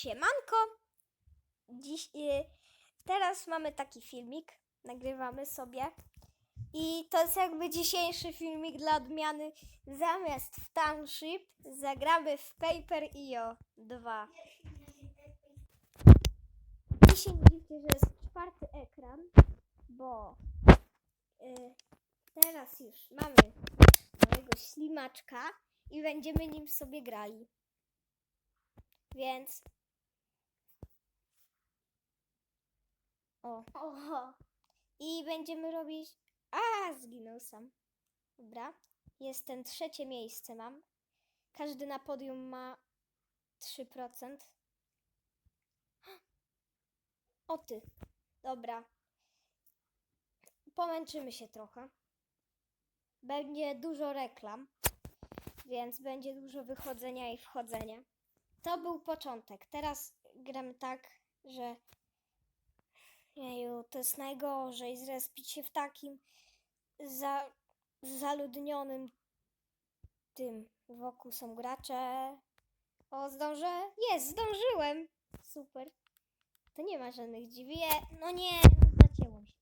Siemanko! Dziś, y, teraz mamy taki filmik, nagrywamy sobie. I to jest jakby dzisiejszy filmik dla odmiany. Zamiast w Township zagramy w Paper IO 2. Dzisiaj nie dziwcie, że jest czwarty ekran, bo y, teraz już mamy mojego ślimaczka i będziemy nim sobie grali. Więc. O. o. I będziemy robić. A, zginął sam. Dobra. Jest ten trzecie miejsce mam. Każdy na podium ma 3%. O ty. Dobra. Pomęczymy się trochę. Będzie dużo reklam, więc będzie dużo wychodzenia i wchodzenia. To był początek. Teraz gram tak, że jeju, to jest najgorzej zrespić się w takim za, zaludnionym tym. Wokół są gracze. O, zdążę? Jest, zdążyłem. Super. To nie ma żadnych dziwie. No nie, no zacięło się.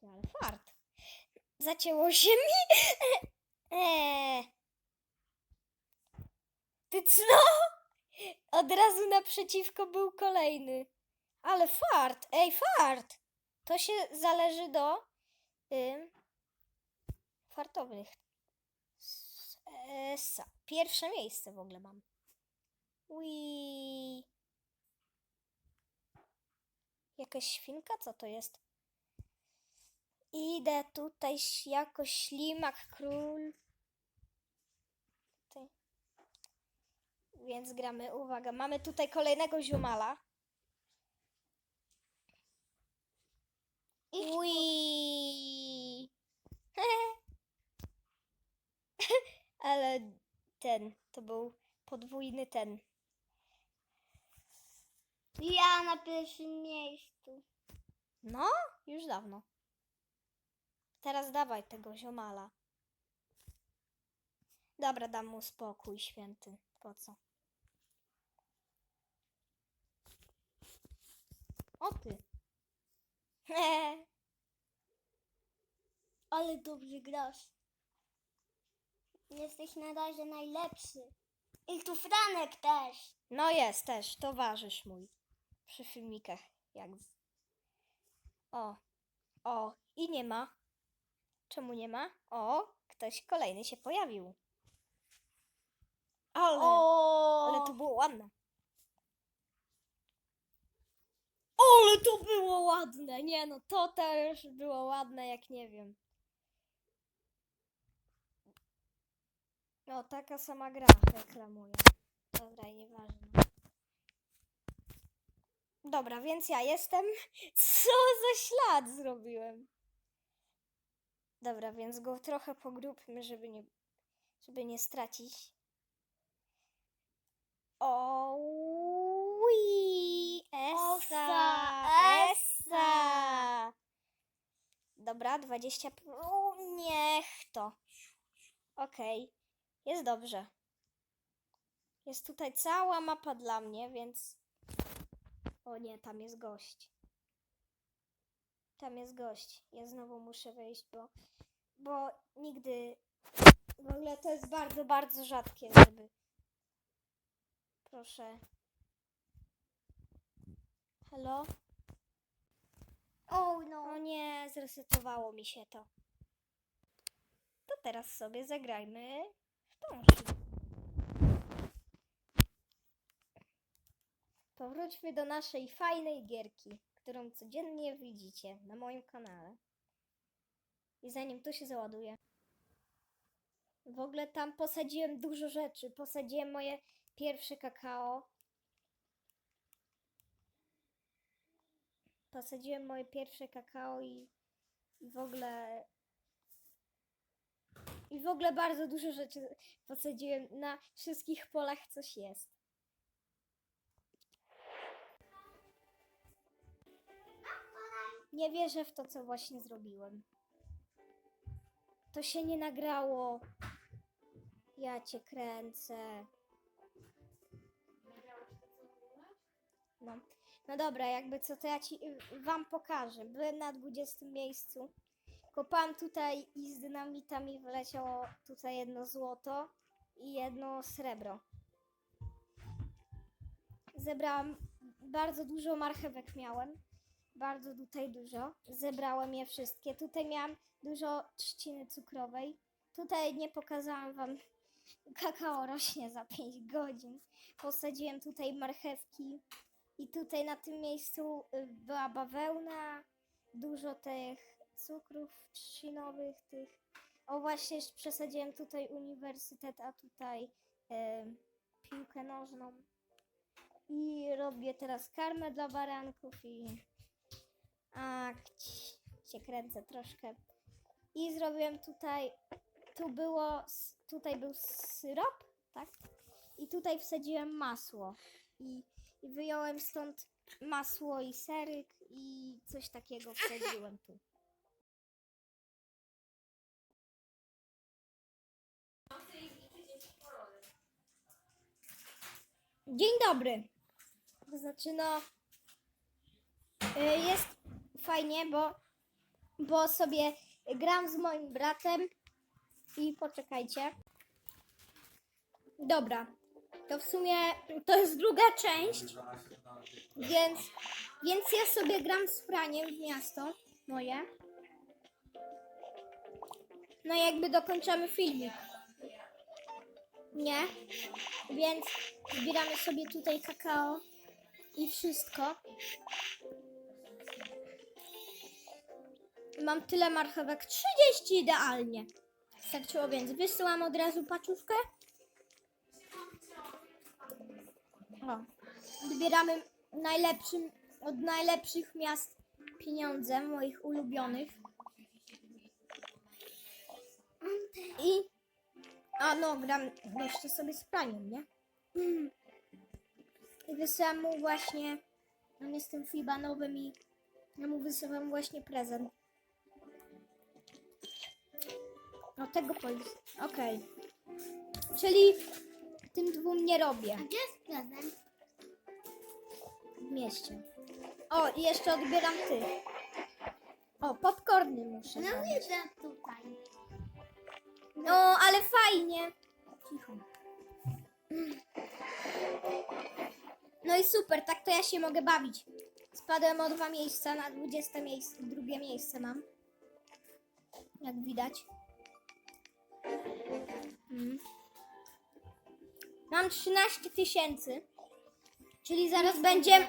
Ty, Ale fart. Zacięło się mi. Eee. Ty co? Od razu naprzeciwko był kolejny. Ale fart, ej fart. To się zależy do ym, fartownych. Esa. Pierwsze miejsce w ogóle mam. Ui. Jakaś świnka? Co to jest? Idę tutaj jako ślimak król. Tutaj. Więc gramy, uwaga, mamy tutaj kolejnego ziomala. Ui. Ale ten, to był podwójny ten. Ja na pierwszym miejscu. No, już dawno. Teraz dawaj tego ziomala. Dobra, dam mu spokój święty. Po co? O ty. Ale dobrze grasz. Jesteś na razie najlepszy. I tu Franek też. No jest też, towarzysz mój. Przy filmikach. Jak z... O, o, i nie ma. Czemu nie ma? O, ktoś kolejny się pojawił. Ale, O, ale to było ładne. Ale to było ładne. Nie no, to też było ładne, jak nie wiem. No, taka sama gra reklamuje. Dobra, nieważne. Dobra, więc ja jestem. Co za ślad zrobiłem? Dobra, więc go trochę pogróbmy, żeby nie, żeby nie stracić. O, Osa, Dobra, 20. O, niech to. Okej, jest dobrze. Jest tutaj cała mapa dla mnie, więc. O nie, tam jest gość. Tam jest gość. Ja znowu muszę wejść, bo. Bo nigdy. W ogóle to jest bardzo, bardzo rzadkie, żeby. Proszę. Halo? O no. Nie, zresetowało mi się to. To teraz sobie zagrajmy w tą. Powróćmy do naszej fajnej gierki, którą codziennie widzicie na moim kanale. I zanim to się załaduje. W ogóle tam posadziłem dużo rzeczy. Posadziłem moje pierwsze kakao. Posadziłem moje pierwsze kakao i, w ogóle. I w ogóle bardzo dużo rzeczy posadziłem. Na wszystkich polach coś jest. Nie wierzę w to, co właśnie zrobiłem. To się nie nagrało. Ja cię kręcę. No. No dobra, jakby co, to ja ci wam pokażę. Byłem na 20 miejscu. Kopałam tutaj i z dynamita mi wyleciało tutaj jedno złoto i jedno srebro. Zebrałam bardzo dużo marchewek miałem. Bardzo tutaj dużo. Zebrałem je wszystkie. Tutaj miałam dużo trzciny cukrowej. Tutaj nie pokazałam wam kakao rośnie za 5 godzin. Posadziłem tutaj marchewki i tutaj na tym miejscu y, była bawełna, dużo tych cukrów trzcinowych, tych. O właśnie przesadziłem tutaj uniwersytet, a tutaj em, piłkę nożną. I robię teraz karmę dla baranków i a się kręcę troszkę. I zrobiłem tutaj, tu było, tutaj był syrop, tak? I tutaj wsadziłem masło. I, i wyjąłem stąd masło i seryk i coś takiego wsadziłem tu. Dzień dobry. To znaczy no y, jest fajnie, bo bo sobie gram z moim bratem i poczekajcie. Dobra. To w sumie to jest druga część, więc więc ja sobie gram z Franiem w miasto moje. No i jakby dokończamy filmik. Nie? Więc zbieramy sobie tutaj kakao i wszystko. Mam tyle marchewek, 30 idealnie. Starczyło więc wysyłam od razu paczówkę. O. Zbieramy najlepszym, od najlepszych miast pieniądze, moich ulubionych. I a no, gram jeszcze sobie z praniem, nie? I wysyłam mu właśnie. On jest tym FIBA nowym i ja mu wysyłam właśnie prezent. O tego polis. Okej. Czyli tym dwóm nie robię Gdzie jest prezent? w mieście. O, i jeszcze odbieram ty. O, popcorny muszę. No widzę tutaj. No, ale fajnie. Cicho. No i super, tak to ja się mogę bawić. Spadłem o dwa miejsca, na 20 miejsce, drugie miejsce mam. Jak widać. Mm. Mam 13 tysięcy. Czyli zaraz będzie.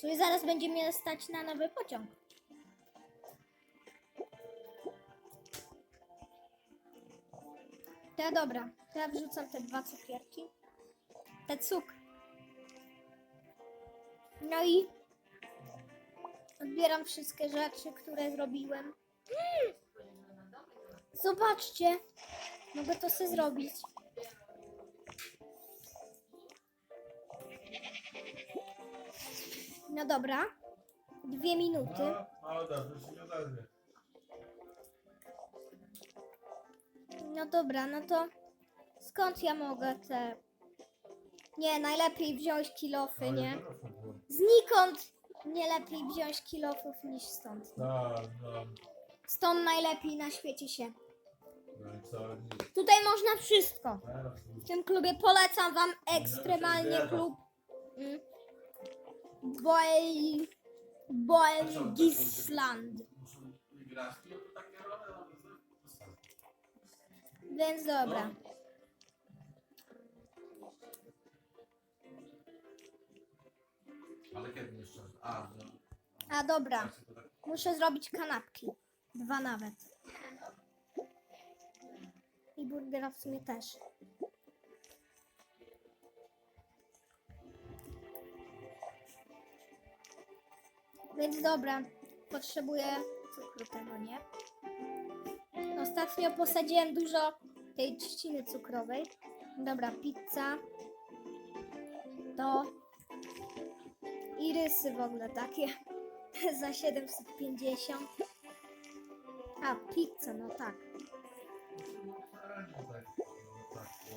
Czyli zaraz będzie mnie stać na nowy pociąg. To dobra, to ja wrzucam te dwa cukierki. Te cuk. No i odbieram wszystkie rzeczy, które zrobiłem. Mm! Zobaczcie, mogę to sobie zrobić. No dobra, dwie minuty. No, no. No dobra, no to skąd ja mogę te... Nie, najlepiej wziąć kilofy, Ale nie? było. Znikąd nie lepiej wziąć kilofów niż stąd. Tak, no. Stąd najlepiej na świecie się. No. Tutaj można wszystko. W tym klubie polecam wam ekstremalnie klub no to są- Więc dobra. Ale kiedy jeszcze? A, no. A dobra, Tak, tak. muszę zrobić kanapki. Dwa nawet. I burgera w sumie też. Więc dobra, potrzebuję cukru tego, nie? Ostatnio posadziłem dużo tej trzciny cukrowej. Dobra, pizza. To. I rysy w ogóle takie. Za 750. A, pizza, no tak.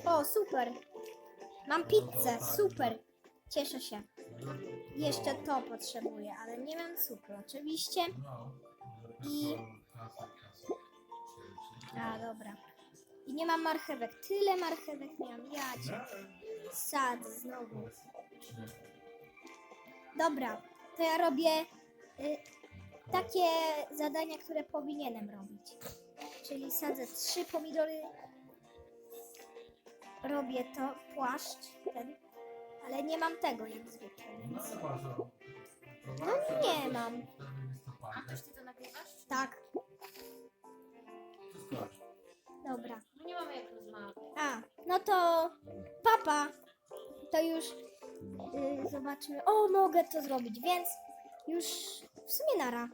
O, super. Mam pizzę, super. Cieszę się. Jeszcze to potrzebuję, ale nie mam cukru oczywiście. I-. A, dobra. I nie mam marchewek. Tyle marchewek miałam. Ja cię sad znowu. Dobra, to ja robię y, takie zadania, które powinienem robić. Czyli sadzę trzy pomidory. Robię to, płaszcz ten. Ale nie mam tego jak zwykle, No więc. No nie mam. A też ty to nagrywasz? tak, dobra. No nie mamy jak rozmawiać. A, no to papa, to już y, zobaczymy. O, mogę to zrobić, więc już w sumie nara.